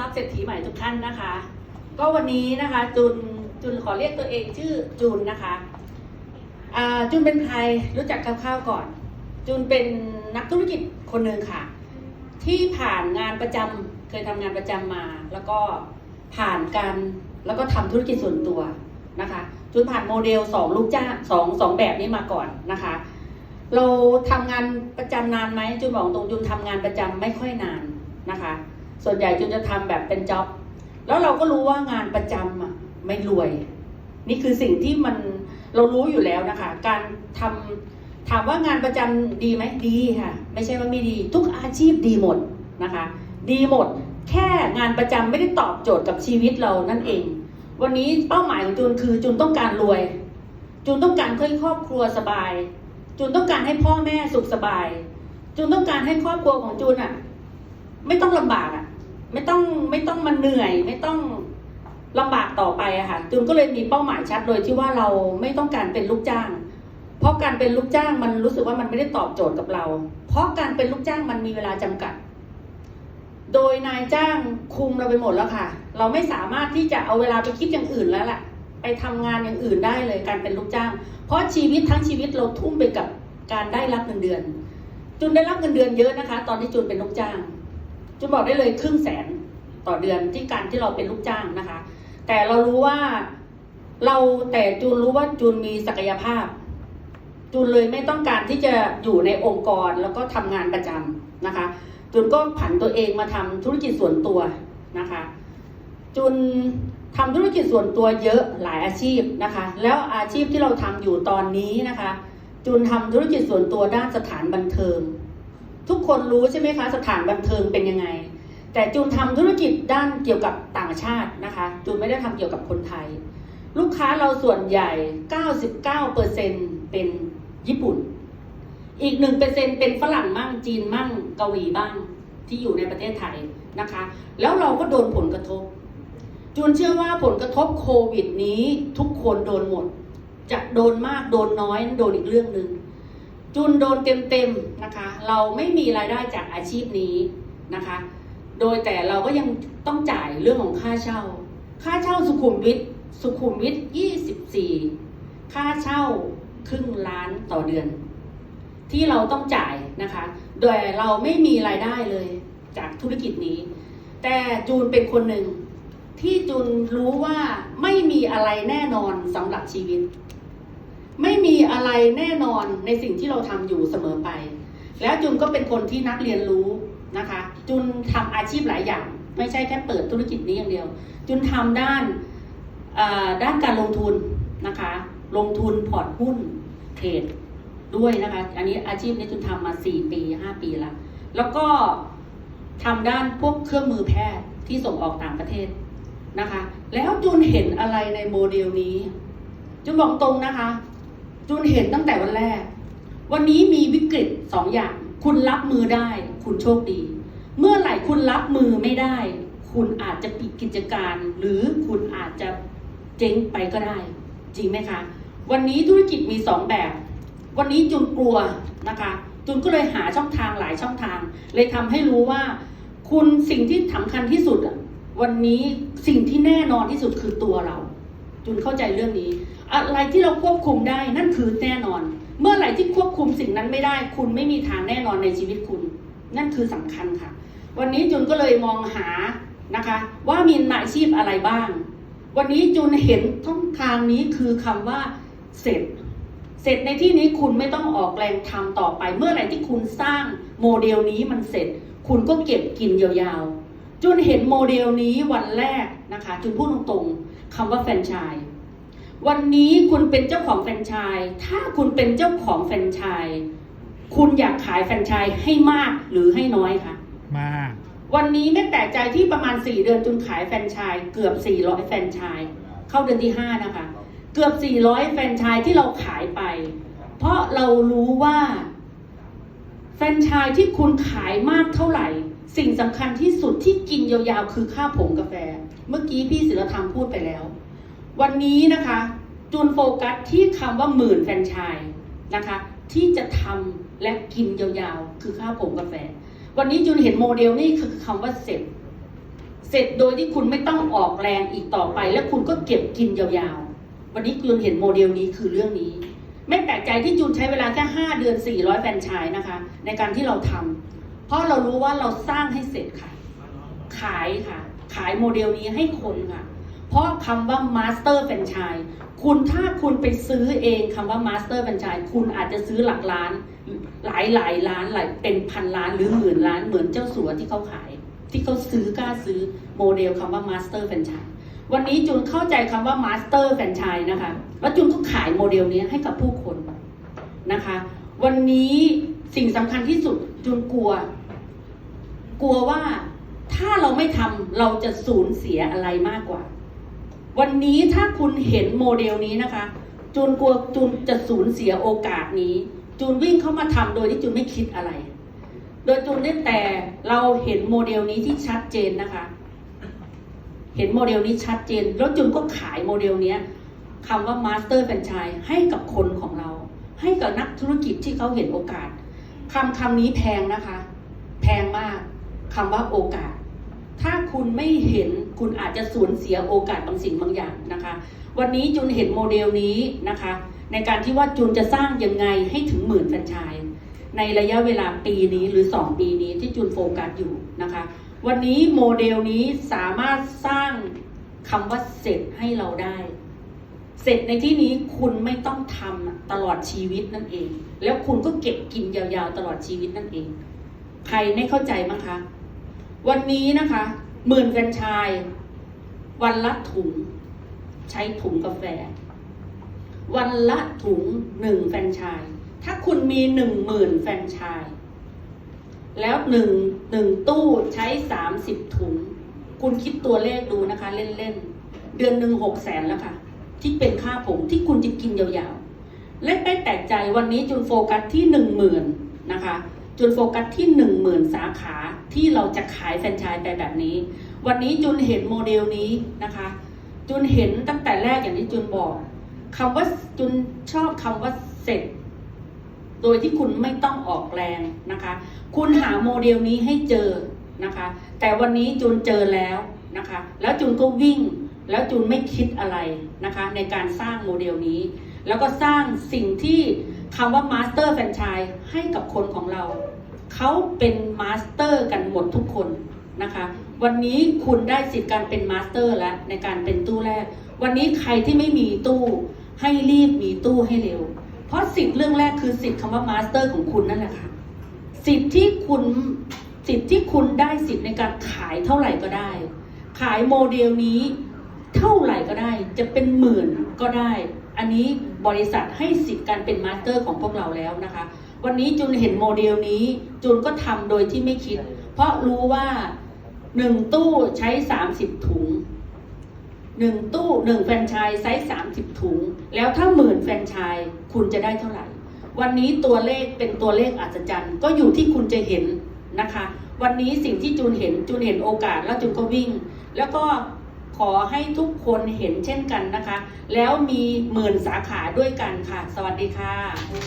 รับเศรษฐีใหม่ทุกท่านนะคะ ก็วันนี้นะคะจุนจุนขอเรียกตัวเองชื่อจุนนะคะจุนเป็นใครรู้จักคร่าวๆก่อน จุนเป็นนักธุรกิจคนหนึ่งค่ะ ที่ผ่านงานประจำเคยทำงานประจำมา แล้วก็ผ่านการแล้วก็ทำธุรกิจส่วนตัวนะคะ จุนผ่านโมเดลสองลูกจ้างสองสองแบบนี้มาก่อนนะคะ เราทำงานประจำนานไหมจุนบอกตรงจุนทำงานประจำไม่ค่อยนานนะคะ ส่วนใหญ่จุนจะทำแบบเป็นจ็อบ แล้วเราก็รู้ว่างานประจำอะไม่รวย นี่คือสิ่งที่มันเรารู้อยู่แล้วนะคะ การทำถามว่างานประจำดีไหมดีค่ะ ไม่ใช่ว่าไม่ดี ทุกอาชีพดีหมดนะคะ ดีหมด แค่งานประจำไม่ได้ตอบโจทย์กับชีวิตเรานั่นเอง วันนี้เป้าหมายของจูนคือจูนต้องการรวย จูนต้องการให้ครอบครัวสบาย จูนต้องการให้พ่อแม่สุขสบาย จูนต้องการให้ครอบครัวของจูนอะ ไม่ต้องลำบากอะ ไม่ต้องไม่ต้องมาเหนื่อย ไม่ต้องลำบากต่อไปอะค่ะจูนก็เลยมีเป้าหมายชัดโดยที่ว่าเราไม่ต้องการเป็นลูกจ้าง เพราะการเป็นลูกจ้างมันรู้สึกว่ามันไม่ได้ตอบโจทย์กับเรา เพราะการเป็นลูกจ้างมันมีเวลาจำกัด โดยนายจ้างคุมเราไปหมดแล้วค่ะ เราไม่สามารถที่จะเอาเวลาไปคิดอย่างอื่นแล้วล่ะ ไปทำงานอย่างอื่นได้เลยการเป็นลูกจ้าง เพราะชีวิตทั้งชีวิตเราทุ่มไปกับการได้รับเงินเดือนจุนได้รับเงินเดือนเยอะนะคะ ตอนที่จุนเป็นลูกจ้าง จุนบอกได้เลยครึ่งแสนต่อเดือนที่การที่เราเป็นลูกจ้างนะคะ แต่เรารู้ว่าเราแต่จูนรู้ว่าจูนมีศักยภาพ จูนเลยไม่ต้องการที่จะอยู่ในองค์กรแล้วก็ทำงานประจำนะคะ จูนก็ผันตัวเองมาทำธุรกิจส่วนตัวนะคะจุนทำธุรกิจส่วนตัวเยอะหลายอาชีพนะคะ แล้วอาชีพที่เราทำอยู่ตอนนี้นะคะจุนทำธุรกิจส่วนตัวด้านสถานบันเทิง ทุกคนรู้ใช่ไหมคะ สถานบันเทิงเป็นยังไง แต่จูนทำธุรกิจด้านเกี่ยวกับต่างชาตินะคะ จูนไม่ได้ทำเกี่ยวกับคนไทย ลูกค้าเราส่วนใหญ่ 99%เป็นญี่ปุ่น อีก 1%เป็นฝรั่งมั่งจีนมั่งเกาหลีบ้างที่อยู่ในประเทศไทยนะคะ แล้วเราก็โดนผลกระทบ จูนเชื่อว่าผลกระทบโควิดนี้ทุกคนโดนหมด จะโดนมากโดนน้อยโดนอีกเรื่องหนึ่ง จุนโดนเต็มๆนะคะ เราไม่มีรายได้จากอาชีพนี้นะคะ โดยแต่เราก็ยังต้องจ่ายเรื่องของค่าเช่า ค่าเช่าสุขุมวิทสุขุมวิท24 ค่าเช่าครึ่งล้านต่อเดือน ที่เราต้องจ่ายนะคะ โดยเราไม่มีรายได้เลยจากธุรกิจนี้ แต่จูนเป็นคนหนึ่งที่จูนรู้ว่าไม่มีอะไรแน่นอนสำหรับชีวิต ไม่มีอะไรแน่นอนในสิ่งที่เราทำอยู่เสมอไป แล้วจุนก็เป็นคนที่นักเรียนรู้นะคะ จุนทำอาชีพหลายอย่าง ไม่ใช่แค่เปิดธุรกิจนี้อย่างเดียว จุนทำด้านด้านการลงทุนนะคะ ลงทุนพอร์ตหุ้นเทรดด้วยนะคะ อันนี้อาชีพนี้จุนทำมา 4 ปี 5 ปีแล้วแล้วก็ทำด้านพวกเครื่องมือแพทย์ที่ส่งออกต่างประเทศนะคะ แล้วจุนเห็นอะไรในโมเดลนี้จุนบอกตรงนะคะ จุนเห็นตั้งแต่วันแรก วันนี้มีวิกฤตสองอย่าง คุณรับมือได้ คุณโชคดี เมื่อไหร่คุณรับมือไม่ได้ คุณอาจจะปิดกิจการ หรือคุณอาจจะเจ๊งไปก็ได้ จริงไหมคะ วันนี้ธุรกิจมีสองแบบ วันนี้จุนกลัวนะคะจุนก็เลยหาช่องทางหลายช่องทาง เลยทำให้รู้ว่า คุณสิ่งที่สำคัญที่สุดวันนี้สิ่งที่แน่นอนที่สุดคือตัวเรา จุนเข้าใจเรื่องนี้ อะไรที่เราควบคุมได้นั่นคือแน่นอน เมื่อไหร่ที่ควบคุมสิ่งนั้นไม่ได้ คุณไม่มีทางแน่นอนในชีวิตคุณ นั่นคือสำคัญค่ะ วันนี้จุนก็เลยมองหานะคะ ว่ามีอาชีพอะไรบ้าง วันนี้จุนเห็นช่องทางนี้คือคำว่าเสร็จ เสร็จในที่นี้คุณไม่ต้องออกแรงทำต่อไป เมื่อไหร่ที่คุณสร้างโมเดลนี้มันเสร็จ คุณก็เก็บกินยาวๆจุนเห็นโมเดลนี้วันแรกนะคะจุนพูดตรงๆคำว่าแฟรนไชส์ วันนี้คุณเป็นเจ้าของแฟรนไชส์ถ้าคุณเป็นเจ้าของแฟรนไชส์คุณอยากขายแฟรนไชส์ให้มากหรือให้น้อยคะมาก วันนี้ไม่แปลกใจที่ประมาณ 4 เดือนจุนขายแฟรนไชส์เกือบ 400 แฟรนไชส์เข้าเดือนที่ 5 นะคะ เกือบ 400 แฟรนไชส์ที่เราขายไป เพราะเรารู้ว่า แฟรนไชส์ที่คุณขายมากเท่าไหร่ สิ่งสำคัญที่สุดที่กินยาวๆ คือค่าผงกาแฟ เมื่อกี้พี่ศิลธรรมพูดไปแล้ว วันนี้นะคะจูนโฟกัสที่คำว่าหมื่นแฟนชส์นะคะที่จะทำและกินยาวๆ คือค่าวผงกาแฟ วันนี้จูนเห็นโมเดลนี่คือคำว่าเสร็จ เสร็จโดยที่คุณไม่ต้องออกแรงอีกต่อไป และคุณก็เก็บกินยาวๆ วันนี้จูนเห็นโมเดลนี้คือเรื่องนี้ ไม่แปลกใจที่จูนใช้เวลาแค่5เดือน 400 แฟนชส์นะคะ ในการที่เราทำเพราะเรารู้ว่าเราสร้างให้เสร็จค่ะ ขายค่ะ ขายโมเดลนี้ให้คนค่ะ เพราะคำว่า Master f r a n c h i s e คุณถ้าคุณไปซื้อเองคำว่า Master f r a n c h i s e คุณอาจจะซื้อหลักล้าน หลายหลายล้านหลายเป็นพันล้านหรือหมื่นล้านเหมือนเจ้าสัวที่เขาขาย ที่เขาซื้อกล้าซื้อโมเดลคำว่า Master f r a n c h i s e วันนี้จุนเข้าใจคำว่า Master f r a n c h i s e นะคะแล้วจุนก็ขายโมเดลนี้ให้กับผู้คนนะคะ วันนี้สิ่งสำคัญที่สุดจุนกลัว กลัวว่าถ้าเราไม่ทำเราจะสูญเสียอะไรมากกว่า วันนี้ถ้าคุณเห็นโมเดลนี้นะคะ จูนกลัวจูนจะสูญเสียโอกาสนี้ จูนวิ่งเข้ามาทำโดยที่จูนไม่คิดอะไร โดยจูนได้แต่เราเห็นโมเดลนี้ที่ชัดเจนนะคะ เห็นโมเดลนี้ชัดเจน แล้วจูนก็ขายโมเดลเนี้ยคำว่า Master Franchise ให้กับคนของเรา ให้กับนักธุรกิจที่เขาเห็นโอกาสคำคำนี้แพงนะคะ แพงมากคำว่าโอกาส ถ้าคุณไม่เห็นคุณอาจจะสูญเสียโอกาสบางสิ่งบางอย่างนะคะ วันนี้จุนเห็นโมเดลนี้นะคะ ในการที่ว่าจุนจะสร้างยังไงให้ถึงหมื่นแฟรนไชส์ในระยะเวลาปีนี้หรือ 2 ปีนี้ที่จุนโฟกัสอยู่นะคะ วันนี้โมเดลนี้สามารถสร้างคำว่าเสร็จให้เราได้ เสร็จในที่นี้คุณไม่ต้องทำตลอดชีวิตนั่นเอง แล้วคุณก็เก็บกินยาวๆตลอดชีวิตนั่นเอง ใครไม่เข้าใจมั้งคะ วันนี้นะคะหมื่นแฟรนชส์วันละถุง ใช้ถุงกาแฟ วันละถุงหนึ่งแฟนชส์ถ้าคุณมีหนึ่งหมื่นแฟนชส์แล้วหนึ่งหนึ่งตู้ใช้สามสิบถุง คุณคิดตัวเลขดูนะคะ เล่นๆ เดือนหนึ่งหกแสนแล้วค่ะ ที่เป็นค่าผมที่คุณจะกินยาวๆ และไม่แปลกใจวันนี้จุนโฟกัสที่หนึ่งหมื่นนะคะ จุนโฟกัสที่หนึ่งหมื่นสาขาที่เราจะขายแฟรนไชส์ไปแบบนี้ วันนี้จุนเห็นโมเดลนี้นะคะ จุนเห็นตั้งแต่แรกอย่างที่จุนบอกคำว่าจุนชอบคำว่าเสร็จ โดยที่คุณไม่ต้องออกแรงนะคะ คุณหาโมเดลนี้ให้เจอนะคะ แต่วันนี้จุนเจอแล้วนะคะ แล้วจุนก็วิ่ง แล้วจุนไม่คิดอะไรนะคะ ในการสร้างโมเดลนี้ แล้วก็สร้างสิ่งที่คำว่ามาสเตอร์แฟรนไชส์ให้กับคนของเรา เขาเป็นมาสเตอร์กันหมดทุกคนนะคะ วันนี้คุณได้สิทธิ์การเป็นมาสเตอร์แล้วในการเป็นตู้แรก วันนี้ใครที่ไม่มีตู้ให้รีบมีตู้ให้เร็ว เพราะสิทธิ์เรื่องแรกคือสิทธิ์คำว่ามาสเตอร์ของคุณนั่นแหละค่ะ สิทธิ์ที่คุณสิทธิ์ที่คุณได้สิทธิ์ในการขายเท่าไหร่ก็ได้ ขายโมเดลนี้เท่าไหร่ก็ได้ จะเป็นหมื่นก็ได้ อันนี้บริษัทให้สิทธิ์การเป็นมาสเตอร์ของพวกเราแล้วนะคะ วันนี้จุนเห็นโมเดลนี้จุนก็ทำโดยที่ไม่คิด เพราะรู้ว่าหนึ่งตู้ใช้ 30 ถุงหนึ่งตู้หนึ่งแฟรนไชส์ไซส์สามสิบถุง แล้วถ้าหมื่นแฟรนไชส์คุณจะได้เท่าไหร่ วันนี้ตัวเลขเป็นตัวเลขอัศจรรย์ ก็อยู่ที่คุณจะเห็นนะคะ วันนี้สิ่งที่จูนเห็นจูนเห็นโอกาสแล้วจูนก็วิ่ง แล้วก็ ขอให้ทุกคนเห็นเช่นกันนะคะ แล้วมีหมื่นสาขาด้วยกันค่ะ สวัสดีค่ะ